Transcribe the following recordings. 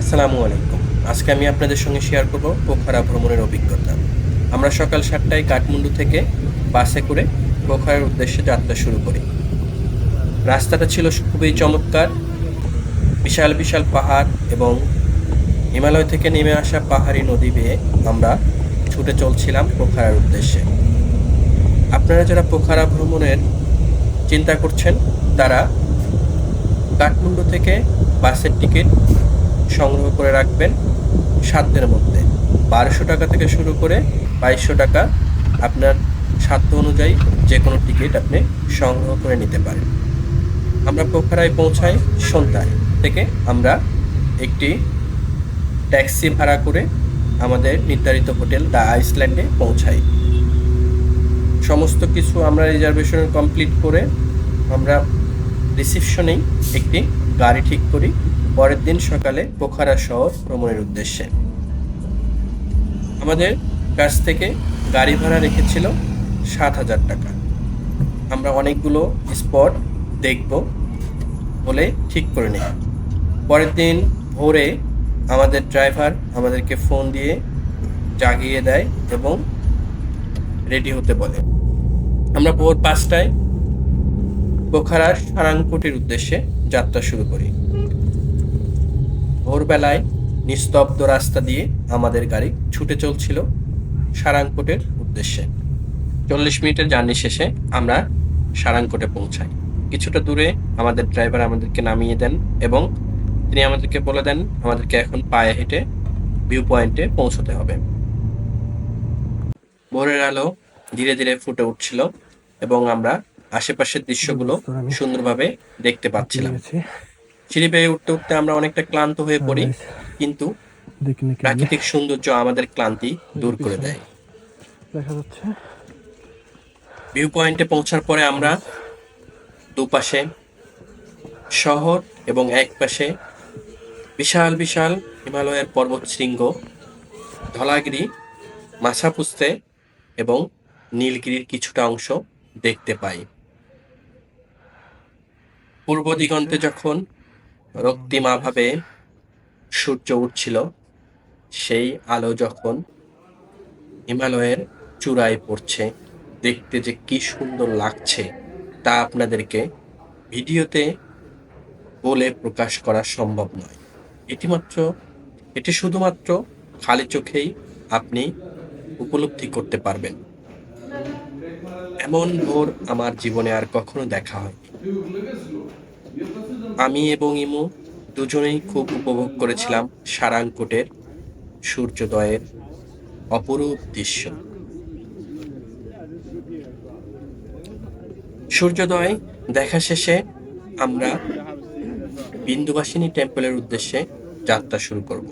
আসসালামু আলাইকুম। আজকে আমি আপনাদের সঙ্গে শেয়ার করব পোখরা ভ্রমণের অভিজ্ঞতা। আমরা সকাল সাতটায় কাঠমান্ডু থেকে বাসে করে পোখরার উদ্দেশ্যে যাত্রা শুরু করি। রাস্তাটা ছিল খুবই চমৎকার, বিশাল বিশাল পাহাড় এবং হিমালয় থেকে নেমে আসা পাহাড়ি নদী বেয়ে আমরা ছুটে চলছিলাম পোখরার উদ্দেশ্যে। আপনারা যারা পোখরা ভ্রমণের চিন্তা করছেন, তারা কাঠমান্ডু থেকে বাসের টিকিট সংগ্রহ করে রাখবেন সাধ্যের মধ্যে। বারোশো টাকা থেকে শুরু করে বাইশশো টাকা আপনার সাধ্য অনুযায়ী যে কোনো টিকিট আপনি সংগ্রহ করে নিতে পারেন। আমরা পোখরায় পৌঁছাই সন্ধ্যায় থেকে আমরা একটি ট্যাক্সি ভাড়া করে আমাদের নির্ধারিত হোটেল দ্য আইসল্যান্ডে পৌঁছাই। সমস্ত কিছু আমরা রিজার্ভেশন কমপ্লিট করে আমরা রিসিপশনেই একটি গাড়ি ঠিক করি। পরের দিন সকালে পোখারা শহর ভ্রমণের উদ্দেশ্যে। আমাদের কাছ থেকে গাড়ি ভাড়া রেখেছিল সাত হাজার টাকা। আমরা অনেকগুলো স্পট দেখব বলে ঠিক করে নিই। পরের দিন ভোরে আমাদের ড্রাইভার আমাদেরকে ফোন দিয়ে জাগিয়ে দেয় এবং রেডি হতে বলে। আমরা ভোর পাঁচটায় পোখারার সারাংকুটির উদ্দেশ্যে যাত্রা শুরু করি। ভোরবেলায় নিস্তব্ধ রাস্তা দিয়ে আমাদের গাড়ি ছুটে চলছিল সারাংকোটের উদ্দেশ্যে। চল্লিশ মিনিটের জার্নি শেষে আমরা সারাংকোটে পৌঁছাই। কিছুটা দূরে আমাদের ড্রাইভার আমাদেরকে নামিয়ে দেন এবং তিনি আমাদেরকে বলে দেন আমাদেরকে এখন পায়ে হেঁটে ভিউ পয়েন্টে পৌঁছতে হবে। ভোরের আলো ধীরে ধীরে ফুটে উঠছিল এবং আমরা আশেপাশের দৃশ্যগুলো সুন্দরভাবে দেখতে পাচ্ছিলাম। সিঁড়ি বেয়ে উঠতে উঠতে আমরা অনেকটা ক্লান্ত হয়ে পড়ি কিন্তু প্রাকৃতিক সৌন্দর্য আমাদের ক্লান্তি দূর করে দেয়। দেখা যাচ্ছে। ভিউ পয়েন্টে পৌঁছার পরে আমরা দুপাশে শহর এবং এক পাশে বিশাল বিশাল হিমালয়ের পর্বত শৃঙ্গ ধলাগিরি মাছাপুস্তে এবং নীলগিরির কিছুটা অংশ দেখতে পাই। পূর্ব দিগন্তে যখন রক্তিমাভাবে সূর্য উঠছিল। সেই আলো যখন হিমালয়ের চূড়ায় পড়ছে, দেখতে যে কি সুন্দর লাগছে তা আপনাদেরকে ভিডিওতে বলে প্রকাশ করা সম্ভব নয়। এটি মাত্র এটি শুধুমাত্র খালি চোখেই আপনি উপলব্ধি করতে পারবেন। এমন ভোর আমার জীবনে আর কখনো দেখা হয় আমি এবং ইমু দুজনেই খুব উপভোগ করেছিলাম সারাংকোটের সূর্যোদয়ের অপরূপ দৃশ্য। সূর্যোদয় দেখা শেষে আমরা বিন্দুবাসিনী টেম্পলের উদ্দেশ্যে যাত্রা শুরু করব।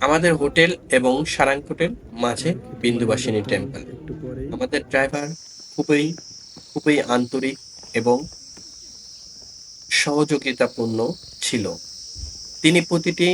আমাদের হোটেল এবং সারাংকোটের মাঝে বিন্দুবাসিনী টেম্পল। আমাদের ড্রাইভার খুবই খুবই আন্তরিক এবং সহযোগিতাপূর্ণ ছিল। তিনি প্রতিটি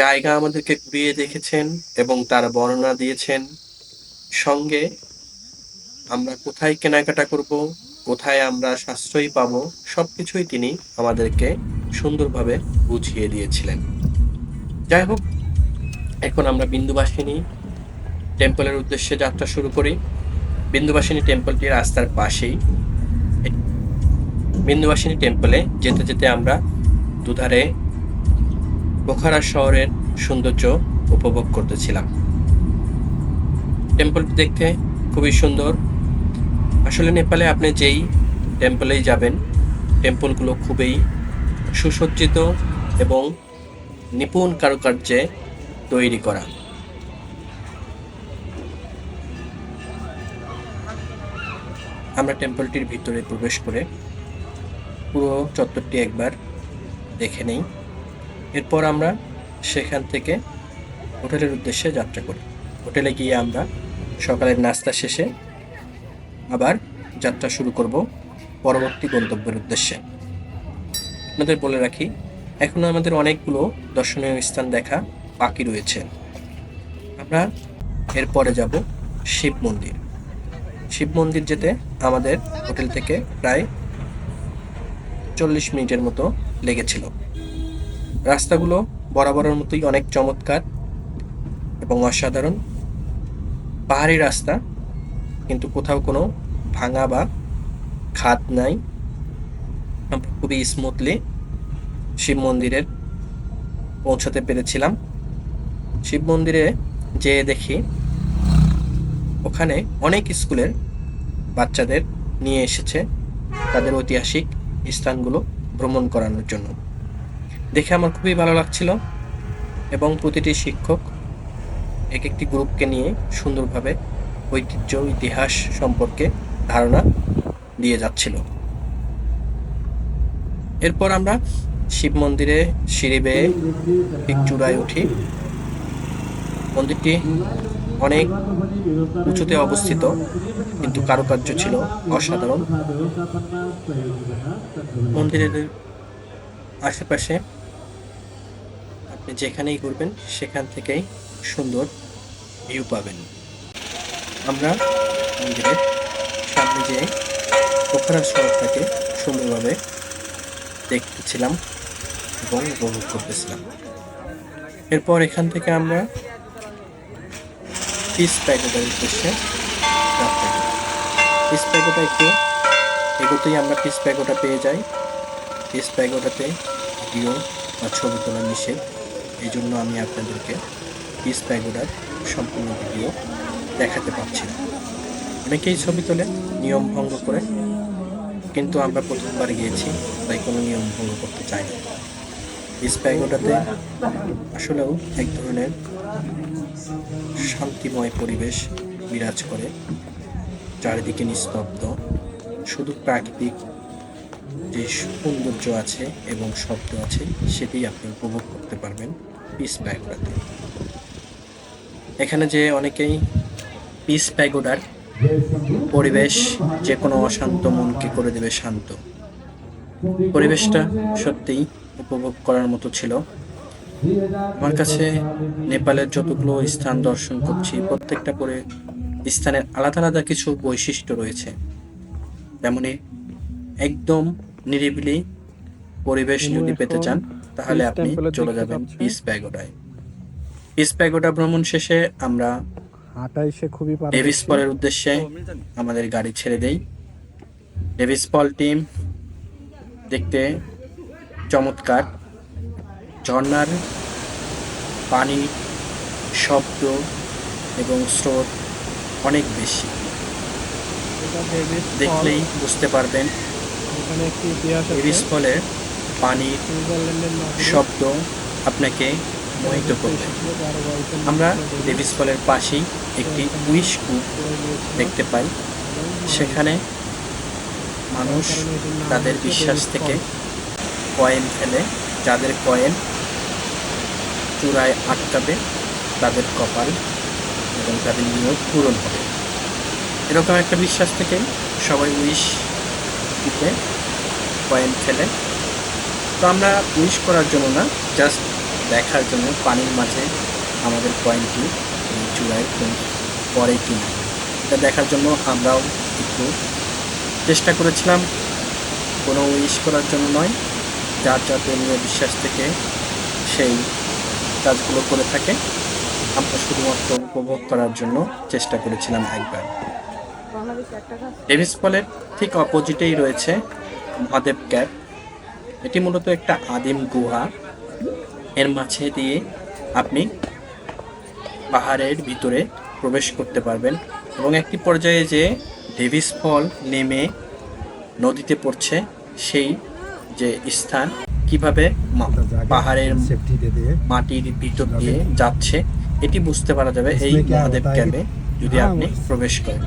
জায়গা আমাদেরকে ঘুরিয়ে দেখেছেন এবং তার বর্ণনা দিয়েছেন। সঙ্গে আমরা কোথায় কেনাকাটা করব, কোথায় আমরা সাশ্রয়ী পাবো সব কিছুই তিনি আমাদেরকে সুন্দরভাবে বুঝিয়ে দিয়েছিলেন। যাই হোক, এখন আমরা বিন্দুবাসিনী টেম্পলের উদ্দেশ্যে যাত্রা শুরু করি। বিন্দুবাসিনী টেম্পলটি রাস্তার পাশেই বিন্দুবাসিনী টেম্পলে যেতে যেতে আমরা দুধারে পোখারা শহরের সৌন্দর্য উপভোগ করতেছিলাম। টেম্পলটি দেখতে খুবই সুন্দর। আসলে নেপালে আপনি যেই টেম্পলেই যাবেন টেম্পলগুলো খুবই সুসজ্জিত এবং নিপুণ কারুকার্যে তৈরি করা। আমরা টেম্পলটির ভিতরে প্রবেশ করে পুরো চত্বরটি একবার দেখে নেই। এরপর আমরা সেখান থেকে হোটেলের উদ্দেশ্যে যাত্রা করি। হোটেলে গিয়ে আমরা সকালের নাস্তা শেষে আবার যাত্রা শুরু করব পরবর্তী গন্তব্যের উদ্দেশ্যে। আপনাদের বলে রাখি এখনও আমাদের অনেকগুলো দর্শনীয় স্থান দেখা বাকি রয়েছে। আমরা এরপরে যাব শিব মন্দির। শিব মন্দির যেতে আমাদের হোটেল থেকে প্রায় চল্লিশ মিনিটের মতো লেগেছিল। রাস্তাগুলো বরাবরের মতোই অনেক চমৎকার এবং অসাধারণ। পাহাড়ি রাস্তা, কিন্তু কোথাও কোনো ভাঙা বা খাদ নাই। খুবই স্মুথলি শিব মন্দিরের পৌঁছাতে পেরেছিলাম। শিব মন্দিরে যেয়ে দেখি ওখানে অনেক স্কুলের বাচ্চাদের নিয়ে এসেছে। তাদের ঐতিহাসিক স্থানগুলো ভ্রমণ করানোর জন্য। দেখে আমার খুবই ভালো লাগছিল এবং প্রতিটি শিক্ষক এক একটি গ্রুপকে নিয়ে সুন্দরভাবে ঐতিহ্য, ইতিহাস সম্পর্কে ধারণা দিয়ে যাচ্ছিল। এরপর আমরা শিব মন্দিরে সিঁড়ি বেয়ে ঠিক চূড়ায় উঠি। মন্দিরটি অনেক উঁচুতে অবস্থিত, কিন্তু কারুকার্য ছিল অসাধারণ। মন্দিরের আশেপাশে আপনি যেখানেই ঘুরবেন, সেখান থেকেই সুন্দর ভিউ পাবেন। আমরা মন্দিরের সামনে যেয়ে পোখরা শহরটাকে সুন্দরভাবে দেখতেছিলাম এবং উপভোগ করতেছিলাম। এরপর এখান থেকে আমরা পিস প্যাকেটের উদ্দেশ্যে যাত্রা করি। পিস প্যাকেটটা একটু এগোতেই আমরা পিস প্যাকেটটা পেয়ে যাই। পিস প্যাকেটটাতে ভিডিও বা ছবি তোলা নিষেধ। এই জন্য আমি আপনাদেরকে পিস প্যাগোডার সম্পূর্ণ ভিডিও দেখাতে পারছি না। অনেকেই ছবি তোলে, নিয়ম ভঙ্গ করে। কিন্তু আমরা প্রথমবার গিয়েছি, তাই কোনো নিয়ম ভঙ্গ করতে চাই না পিস প্যাগোডাতে আসলেও এক ধরনের শান্তিময় পরিবেশ বিরাজ করে, চারিদিকে নিস্তব্ধ, শুধু প্রাকৃতিক যে সৌন্দর্য আছে এবং শব্দ আছে সেটি আপনি উপভোগ করতে পারবেন। পিস প্যাগোডাতে এখানে যে অনেকেই পিস প্যাগোডার পরিবেশ, যে কোনো অশান্ত মনকে করে দেবে শান্ত। পরিবেশটা সত্যিই উপভোগ করার মতো ছিল। আমার কাছে নেপালের যতগুলো স্থান দর্শন করছি প্রত্যেকটা করে স্থানের আলাদা আলাদা কিছু বৈশিষ্ট্য রয়েছে। তেমনি একদম নিরিবিলি পরিবেশ যদি পেতে চান তাহলে আপনি চলে যাবেন পিস প্যাগোডায় পিস প্যাগোডা ভ্রমণ শেষে আমরা খুবই ডেভিস পলের উদ্দেশ্যে আমাদের গাড়ি ছেড়ে দেই। ডেভিস পল টিম দেখতে চমৎকার। ঝর্ণার পানি শব্দ এবং স্রোত অনেক বেশি। দেখলেই বুঝতে পারবেন ডেভিস ফলের পানির শব্দ আপনাকে মোহিত করবে। আমরা ডেভিস ফলের পাশেই একটি উইশ কূপ দেখতে পাই। সেখানে মানুষ তাদের বিশ্বাস থেকে কয়েন ফেলে, যাদের কয়েন চূড়ায় আটকাবে তাদের কপাল এবং তাদের নিয়োগ পূরণ হবে। এরকম একটা বিশ্বাস থেকে সবাই উইশ কূপে কয়েন ফেলে। তো আমরা উইশ করার জন্য না, জাস্ট দেখার জন্য পানির মাঝে আমাদের কয়েনটি চূড়ায় পরে কিনা। এটা দেখার জন্য আমরাও একটু চেষ্টা করেছিলাম। কোনো উইশ করার জন্য নয়, যার যার ধর্মীয় বিশ্বাস থেকে সেই কাজগুলো করে থাকে। আমরা শুধুমাত্র উপভোগ করার জন্য চেষ্টা করেছিলাম একবার। ডেভিস ফলের ঠিক অপোজিটেই রয়েছে মহাদেব ক্যাপ এটি মূলত একটা আদিম গুহা। এর মাঝে দিয়ে আপনি পাহাড়ের ভিতরে প্রবেশ করতে পারবেন এবং একটি পর্যায়ে যে ডেভিস ফল নেমে নদীতে পড়ছে, সেই যে স্থান কিভাবে মা- পাহাড়ের सेफ्टी दे दिए মাটির ভিতর দিয়ে যাচ্ছে এটি বুঝতে পারা যাবে এই इसमें क्या মহাদেব होता है कि- ক্যাবে যদি हाँ, আপনি वो- প্রবেশ করেন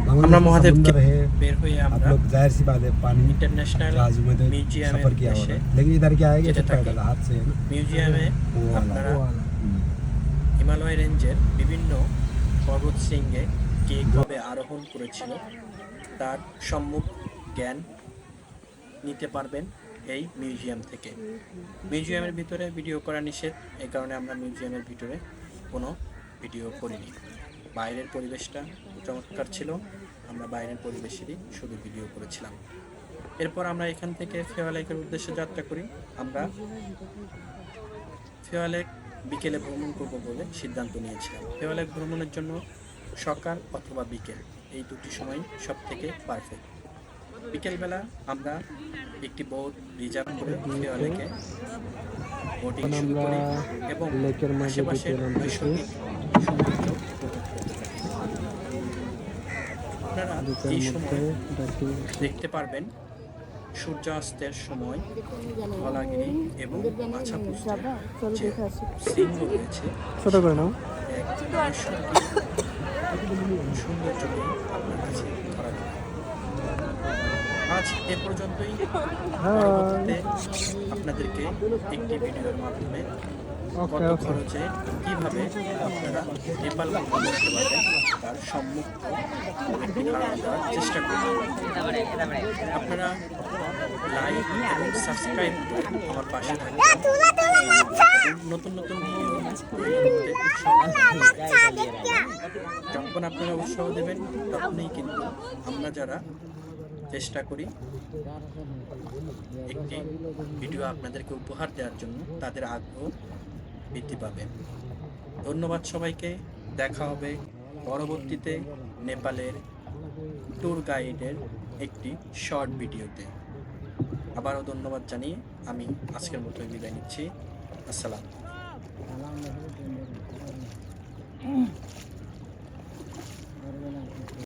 भगवान আমরা का মহাদেবকে समुंदर है বের হয়ে आप আমরা लोग जाहिर सी बात है पानी ইন্টারন্যাশনাল राजू में तो মিউজিয়ামের सफर किया उद्देश्य होगा लेकिन इधर क्या है कि যেটা ऐसे থাকে। पैदल हाथ से है ना মিউজিয়ামে वो वाला আপনারা वो वाला हम्म। হিমালয় রেঞ্জের বিভিন্ন পর্বত শৃঙ্গে কে কবে আরোহণ করেছিল তার সম্মুখ জ্ঞান নিতে পারবেন এই মিউজিয়াম থেকে। মিউজিয়ামের ভিতরে ভিডিও করা নিষেধ, এই কারণে আমরা মিউজিয়ামের ভিতরে কোনো ভিডিও করিনি। বাইরের পরিবেশটা চমৎকার ছিল, আমরা বাইরের পরিবেশেরই শুধু ভিডিও করেছিলাম। এরপর আমরা এখান থেকে ফেওয়ালেকের উদ্দেশ্যে যাত্রা করি। আমরা ফেওয়ালেক বিকেলে ভ্রমণ করব বলে সিদ্ধান্ত নিয়েছিলাম। ফেওয়ালেক ভ্রমণের জন্য সকাল অথবা বিকেল, এই দুটি সময় সব থেকে পারফেক্ট বিকেলবেলা আমরা একটি বোট রিজার্ভ করে ফেওয়ালেকে বোটিং এখন শুরু করি এবং লেকের মাঝে আশেপাশের ঢুকে নৈসর্গিক সৌন্দর্য উপভোগ করতে থাকি আপনারা এই সময় দেখতে পারবেন সূর্যাস্তের সময় ধলাগিরি এবং যে রয়েছে ছোট করে নাও। সৌন্দর্যকে আপনার কাছে আজ এ পর্যন্তই। পরবর্তীতে আপনাদেরকে একটি ভিডিওর মাধ্যমে কত খরচে কীভাবে আপনারা নেপাল ভ্রমণ করতে পারবেন তার সম্মুখ একটি ধারণা দেওয়ার চেষ্টা করব আপনারা লাইক এবং সাবস্ক্রাইব করে আমার পাশে থাকবেন নতুন নতুন ভিডিও। যখন আপনারা উৎসাহ দেবেন তখনই কিন্তু আমরা যারা চেষ্টা করি একটি ভিডিও আপনাদেরকে উপহার দেওয়ার জন্য তাদের আগ্রহ বৃদ্ধি পাবে। ধন্যবাদ সবাইকে। দেখা হবে পরবর্তীতে নেপালের ট্যুর গাইডের একটি শর্ট ভিডিওতে। আবারও ধন্যবাদ জানিয়ে আমি আজকের মতো বিদায় নিচ্ছি। আসসালাম